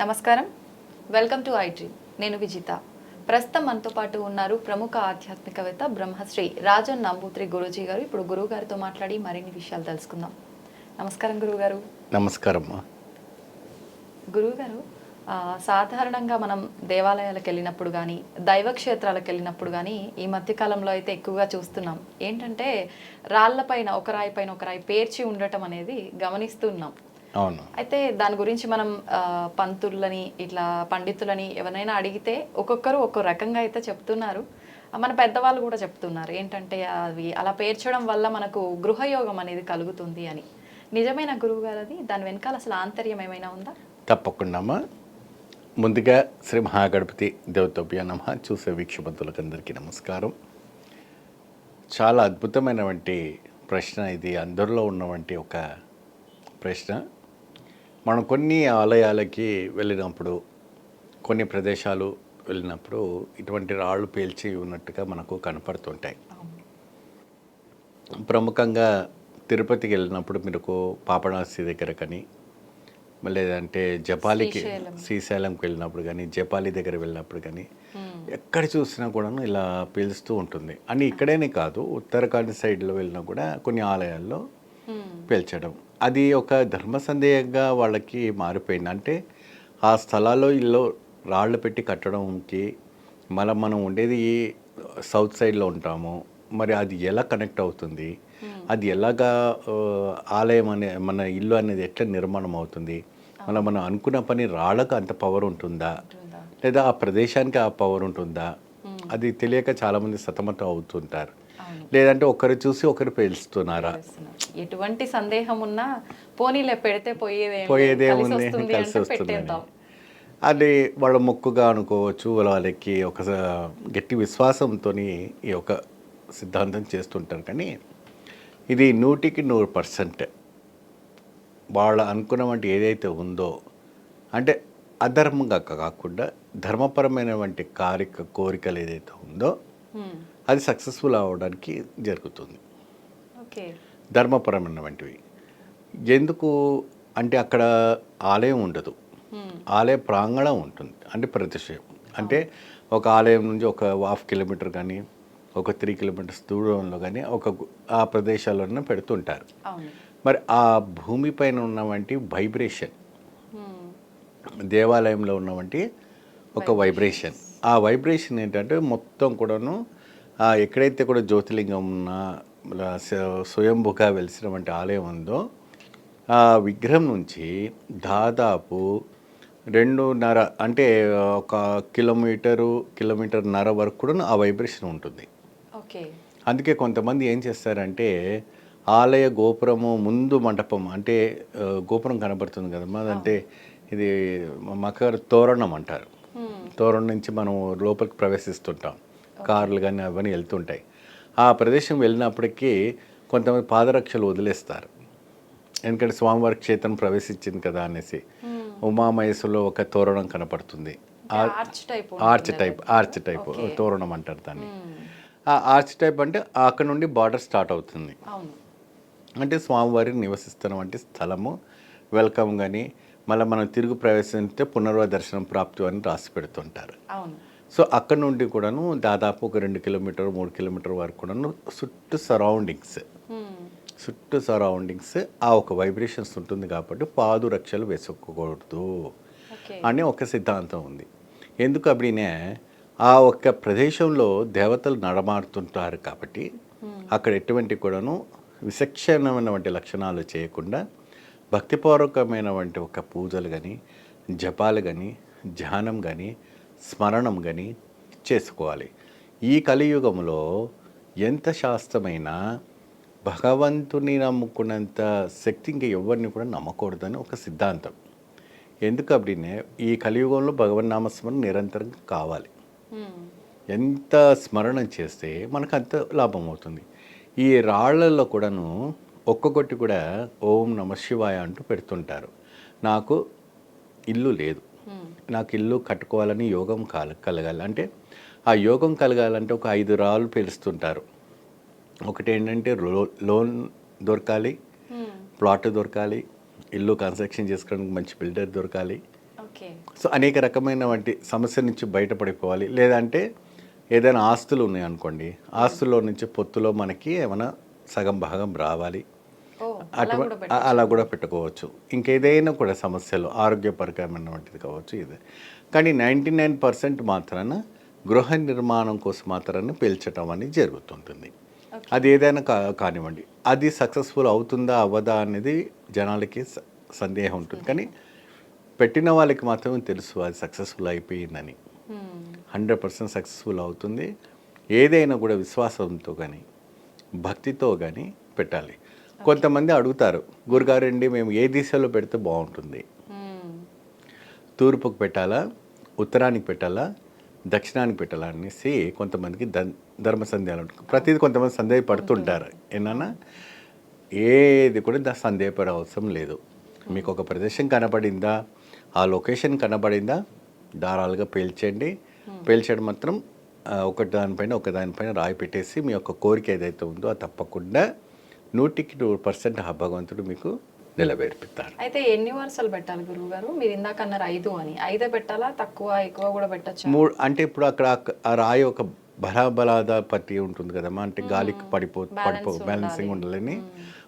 నమస్కారం. Welcome to IT నేను విజిత. ప్రస్తుతం మనతో పాటు ఉన్నారు ప్రముఖ ఆధ్యాత్మికవేత్త బ్రహ్మశ్రీ రాజన్ నంబూత్రి గురూజీ గారు. ఇప్పుడు గురువు గారితో మాట్లాడి మరిన్ని విషయాలు తెలుసుకుందాం. నమస్కారం గురువు గారు నమస్కారం అమ్మా. గురువు గారు ఆ, సాధారణంగా మనం దేవాలయాలకు వెళ్ళినప్పుడు కానీ దైవ క్షేత్రాలకు వెళ్ళినప్పుడు కానీ ఈ మధ్య కాలంలో అయితే ఎక్కువగా చూస్తున్నాం. ఏంటంటే రాళ్ళపైన ఒక రాయి పైన ఒక రాయి పేర్చి ఉండటం అనేది గమనిస్తున్నాం అవును. అయితే దాని గురించి మనం పంతులని ఇట్లా పండితులని ఎవరైనా అడిగితే ఒక్కొక్కరు ఒక్కో రకంగా అయితే చెప్తున్నారు. మన పెద్దవాళ్ళు కూడా చెప్తున్నారు. ఏంటంటే అవి అలా పేర్చడం వల్ల మనకు గృహయోగం అనేది కలుగుతుంది అని. నిజమైన గురువు గారు అది దాని వెనకాల అసలు ఆంతర్యం ఏమైనా ఉందా? తప్పకుండా అమ్మా. ముందుగా శ్రీ మహాగణపతి దేవతోభ్య నమ. చూసే వీక్షబంతులకు అందరికీ నమస్కారం. చాలా అద్భుతమైనటువంటి ప్రశ్న ఇది. అందరిలో ఉన్నటువంటి ఒక ప్రశ్న. మనం కొన్ని ఆలయాలకి వెళ్ళినప్పుడు కొన్ని ప్రదేశాలు వెళ్ళినప్పుడు ఇటువంటి రాళ్ళు పేల్చి ఉన్నట్టుగా మనకు కనపడుతుంటాయి. ప్రముఖంగా తిరుపతికి వెళ్ళినప్పుడు మీకు పాపనాసి దగ్గర కానీ లేదంటే జపాలికి శ్రీశైలం. శ్రీశైలంకి వెళ్ళినప్పుడు కానీ జపాలి దగ్గర వెళ్ళినప్పుడు కానీ ఎక్కడ చూసినా కూడాను ఇలా పీలుస్తూ ఉంటుంది. అని ఇక్కడేనే కాదు ఉత్తరాఖండ్ సైడ్లో వెళ్ళినా కూడా కొన్ని ఆలయాల్లో. పేల్చడం. అది ఒక ధర్మ సందేహంగా వాళ్ళకి మారిపోయింది. అంటే ఆ స్థలాల్లో ఇల్లు రాళ్ళు పెట్టి కట్టడంకి మళ్ళీ మనం ఉండేది సౌత్ సైడ్లో ఉంటాము. మరి అది ఎలా కనెక్ట్ అవుతుంది? అది ఎలాగా ఆలయం అనే మన ఇల్లు అనేది ఎట్లా నిర్మాణం అవుతుంది? మళ్ళీ మనం అనుకున్న పని రాళ్ళకు అంత పవర్ ఉంటుందా? లేదా ఆ ప్రదేశానికి ఆ పవర్ ఉంటుందా? అది తెలియక చాలామంది సతమతం అవుతుంటారు. లేదంటే ఒకరు చూసి ఒకరు పేలుస్తున్నారా. ఎటువంటి సందేహం ఉన్నా పోనీలే పెడితే పోయేదే వస్తుంది కలిసి అది వాళ్ళ మొక్కుగా అనుకోవచ్చు వాళ్ళకి ఒక గట్టి విశ్వాసంతో ఈ యొక్క సిద్ధాంతం చేస్తుంటారు. కానీ ఇది నూటికి నూరు పర్సెంట్. వాళ్ళ అనుకున్నటువంటి ఏదైతే ఉందో అంటే అధర్మంగా కాకుండా ధర్మపరమైనటువంటి కారిక కోరికలు ఏదైతే ఉందో. అది సక్సెస్ఫుల్ అవ్వడానికి జరుగుతుంది. ఓకే. ధర్మపరమైనటువంటివి ఎందుకు అంటే అక్కడ ఆలయం ఉండదు. ఆలయ ప్రాంగణం ఉంటుంది. అంటే ప్రతిషయం అంటే ఒక ఆలయం నుంచి ఒక హాఫ్ కిలోమీటర్ కానీ ఒక త్రీ కిలోమీటర్స్ దూరంలో కానీ ఒక ఆ ప్రదేశాల్లోనే పెడుతుంటారు. మరి ఆ భూమిపైన ఉన్నవంటి వైబ్రేషన్. దేవాలయంలో ఉన్నవంటి ఒక వైబ్రేషన్ ఆ వైబ్రేషన్ ఏంటంటే మొత్తం కూడాను ఎక్కడైతే కూడా జ్యోతిలింగం ఉన్న స్వయంభుగా వెలిసినటువంటి ఆలయం ఉందో ఆ విగ్రహం నుంచి దాదాపు రెండున్నర అంటే ఒక కిలోమీటరు కిలోమీటర్న్నర వరకు కూడా ఆ వైబ్రేషన్ ఉంటుంది. ఓకే. అందుకే కొంతమంది ఏం చేస్తారంటే ఆలయ గోపురము ముందు మండపం అంటే గోపురం కనబడుతుంది కదమ్మా అదంటే ఇది మకర తోరణం అంటారు. తోరణం నుంచి మనం లోపలికి ప్రవేశిస్తుంటాం. కార్లు కానీ అవన్నీ వెళ్తుంటాయి. ఆ ప్రదేశం వెళ్ళినప్పటికీ కొంతమంది పాదరక్షలు వదిలేస్తారు. ఎందుకంటే స్వామివారి క్షేత్రం ప్రవేశించింది కదా అనేసి. ఉమామహేశ్వరులో ఒక తోరణం కనపడుతుంది. Arch type arch type arch type తోరణం అంటారు దాన్ని. ఆ ఆర్చ్ టైప్ అంటే అక్కడ నుండి బార్డర్ స్టార్ట్ అవుతుంది. అంటే స్వామివారి నివసిస్తున్నటువంటి స్థలము. వెల్కమ్ కానీ మళ్ళీ మనం తిరుగు ప్రవేశిస్తే పునర్వ దర్శనం ప్రాప్తి అని రాసి పెడుతుంటారు. అవును. సో అక్కడ నుండి కూడాను దాదాపు ఒక రెండు కిలోమీటర్ మూడు కిలోమీటర్ వరకు కూడాను చుట్టూ సరౌండింగ్స్ హ్మ్. చుట్టూ సరౌండింగ్స్ ఆ ఒక వైబ్రేషన్స్ ఉంటుంది కాబట్టి పాదు రక్షలు వేసుకోకూడదు అని ఒక సిద్ధాంతం ఉంది. ఎందుకు అప్పుడినే ఆ ఒక్క ప్రదేశంలో దేవతలు నడమాడుతుంటారు కాబట్టి అక్కడ ఎటువంటి కూడాను విచక్షణమైనటువంటి లక్షణాలు చేయకుండా భక్తిపూర్వకమైనటువంటి ఒక పూజలు కానీ జపాలు కానీ ధ్యానం కానీ స్మరణం కానీ చేసుకోవాలి. ఈ కలియుగంలో ఎంత శాస్త్రమైనా భగవంతుని నమ్ముకున్నంత శక్తి ఇంక ఎవరిని కూడా నమ్మకూడదని ఒక సిద్ధాంతం. ఎందుకు అప్పుడినే ఈ కలియుగంలో భగవన్ నామస్మరణ నిరంతరం కావాలి. ఎంత స్మరణ చేస్తే మనకు అంత లాభం అవుతుంది. ఈ రాళ్ళలో కూడాను ఒక్కొక్కటి కూడా ఓం నమ శివాయ అంటూ పెడుతుంటారు. నాకు ఇల్లు లేదు. నాకు ఇల్లు కట్టుకోవాలని యోగం కల కలగాలి. అంటే ఆ యోగం కలగాలంటే ఒక ఐదు రాళ్ళు పిలుస్తుంటారు. ఒకటి ఏంటంటే లో- లోన్ దొరకాలి. ప్లాట్ దొరకాలి ఇల్లు కన్స్ట్రక్షన్ చేసుకోవడానికి మంచి బిల్డర్ దొరకాలి. సో అనేక రకమైన వంటి సమస్య నుంచి బయటపడిపోవాలి. లేదంటే ఏదైనా ఆస్తులు ఉన్నాయి అనుకోండి ఆస్తుల్లో నుంచి పొత్తులో మనకి ఏమైనా సగం భాగం రావాలి. అలా కూడా పెట్ట అలా కూడా పెట్టుకోవచ్చు. ఇంకేదైనా కూడా సమస్యలు ఆరోగ్యపరకమైన వంటిది కావచ్చు ఇది. కానీ నైంటీ నైన్ పర్సెంట్ మాత్రాన గృహ నిర్మాణం కోసం మాత్రాన పీల్చడం అనేది జరుగుతుంటుంది. అది ఏదైనా కా కానివ్వండి. అది సక్సెస్ఫుల్ అవుతుందా అవ్వదా అనేది జనాలకి సందేహం ఉంటుంది. కానీ పెట్టిన వాళ్ళకి మాత్రమే తెలుసు అది సక్సెస్ఫుల్ అయిపోయిందని. హండ్రెడ్ పర్సెంట్ సక్సెస్ఫుల్ అవుతుంది. ఏదైనా కూడా విశ్వాసంతో కానీ భక్తితో కానీ పెట్టాలి. కొంతమంది అడుగుతారు గురుగారండి మేము ఏ దిశలో పెడితే బాగుంటుంది? మ్మ్. తూర్పుకు పెట్టాలా? ఉత్తరానికి పెట్టాలా? దక్షిణానికి పెట్టాలా? అనేసి కొంతమందికి ధర్మ సందేహాలు ఉంటుంది ప్రతిదీ కొంతమంది సందేహపడుతుంటారు. ఏమన్నా? ఏది కూడా దా సందేహపడే అవసరం లేదు. మీకు ఒక ప్రదేశం కనబడిందా ఆ లొకేషన్ కనబడిందా దారాలుగా పేల్చండి పేల్చడం మాత్రం ఆ, ఒకటి దానిపైన ఒక దానిపైన రాయి పెట్టేసి మీ యొక్క కోరిక ఏదైతే ఉందో అది తప్పకుండా నూటికి నూరు పర్సెంట్ ఆ భగవంతుడు మీకు నిలబెరిపిస్తారు అయితే ఎన్ని వరుసలు పెట్టాలి గురువు గారు మీరు ఇందాక అన్నారు ఐదు అని. ఐదే పెట్టాలా? తక్కువ ఎక్కువ కూడా పెట్టచ్చా? మూడు అంటే ఇప్పుడు అక్కడ ఆ- రాయి ఒక బలాబలాద పట్టి ఉంటుంది కదమ్మా. అంటే గాలికి పడిపో పడిపో బ్యాలెన్సింగ్ ఉండాలని.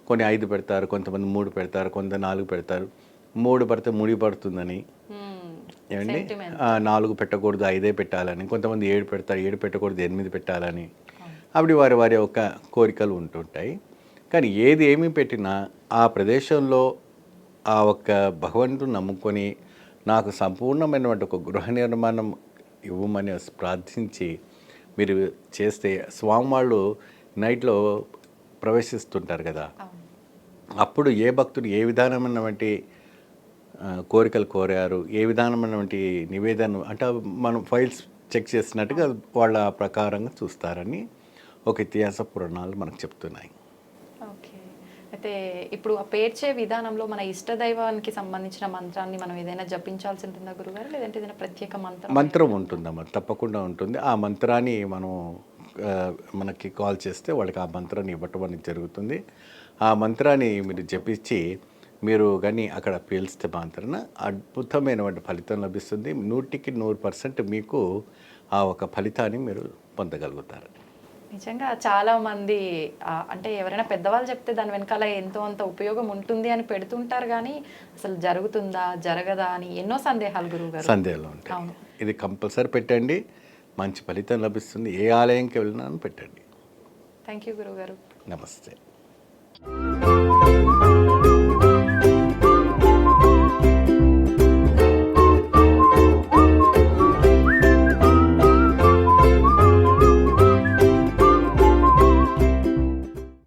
కొన్ని ఐదు పెడతారు కొంతమంది మూడు పెడతారు కొంత నాలుగు పెడతారు. మూడు పడితే ముడి పడుతుందని. ఏమండి? నాలుగు పెట్టకూడదు ఐదే పెట్టాలని. కొంతమంది ఏడు పెడతారు ఏడు పెట్టకూడదు ఎనిమిది పెట్టాలని. అప్పుడు వారి వారి యొక్క కోరికలు ఉంటుంటాయి. కానీ ఏది ఏమి పెట్టినా ఆ ప్రదేశంలో ఆ ఒక్క భగవంతుడు నమ్ముకొని నాకు సంపూర్ణమైనటువంటి ఒక గృహ నిర్మాణం ఇవ్వమని ప్రార్థించి మీరు చేస్తే స్వామివాళ్ళు నైట్లో ప్రవేశిస్తుంటారు కదా. అప్పుడు ఏ భక్తుడు ఏ విధానమైనటువంటి కోరికలు కోరారు ఏ విధానమైనటువంటి నివేదన అంటే మనం ఫైల్స్ చెక్ చేసినట్టుగా వాళ్ళ ప్రకారంగా చూస్తారని ఒక ఇతిహాస పురాణాలు మనకు చెప్తున్నాయి. ఓకే. అయితే ఇప్పుడు ఆ పేర్చే విధానంలో మన ఇష్ట దైవానికి సంబంధించిన మంత్రాన్ని మనం ఏదైనా జపించాల్సి ఉంటుందా గురుగారు? లేదంటే ఏదైనా ప్రత్యేక మంత్రం మంత్రం ఉంటుందమ్మా. తప్పకుండా ఉంటుంది. ఆ మంత్రాన్ని మనం మనకి కాల్ చేస్తే వాళ్ళకి ఆ మంత్రాన్ని ఇవ్వటం అనేది జరుగుతుంది. ఆ మంత్రాన్ని మీరు జపించి మీరు కానీ అక్కడ పీల్స్తే మాత్రాన అద్భుతమైనటువంటి ఫలితం లభిస్తుంది. నూటికి నూరు పర్సెంట్ మీకు ఆ ఒక ఫలితాన్ని మీరు పొందగలుగుతారు. నిజంగా చాలా మంది అంటే ఎవరైనా పెద్దవాళ్ళు చెప్తే దాని వెనకాల ఎంతో అంత ఉపయోగం ఉంటుంది అని పెడుతుంటారు కానీ అసలు జరుగుతుందా జరగదా అని ఎన్నో సందేహాలు గురువు గారు సందేహాలు ఉంటాయి. ఇది కంపల్సరీ పెట్టండి. మంచి ఫలితం లభిస్తుంది. ఏ ఆలయంకి వెళ్ళినా పెట్టండి. థ్యాంక్ యూ గురువు గారు నమస్తే.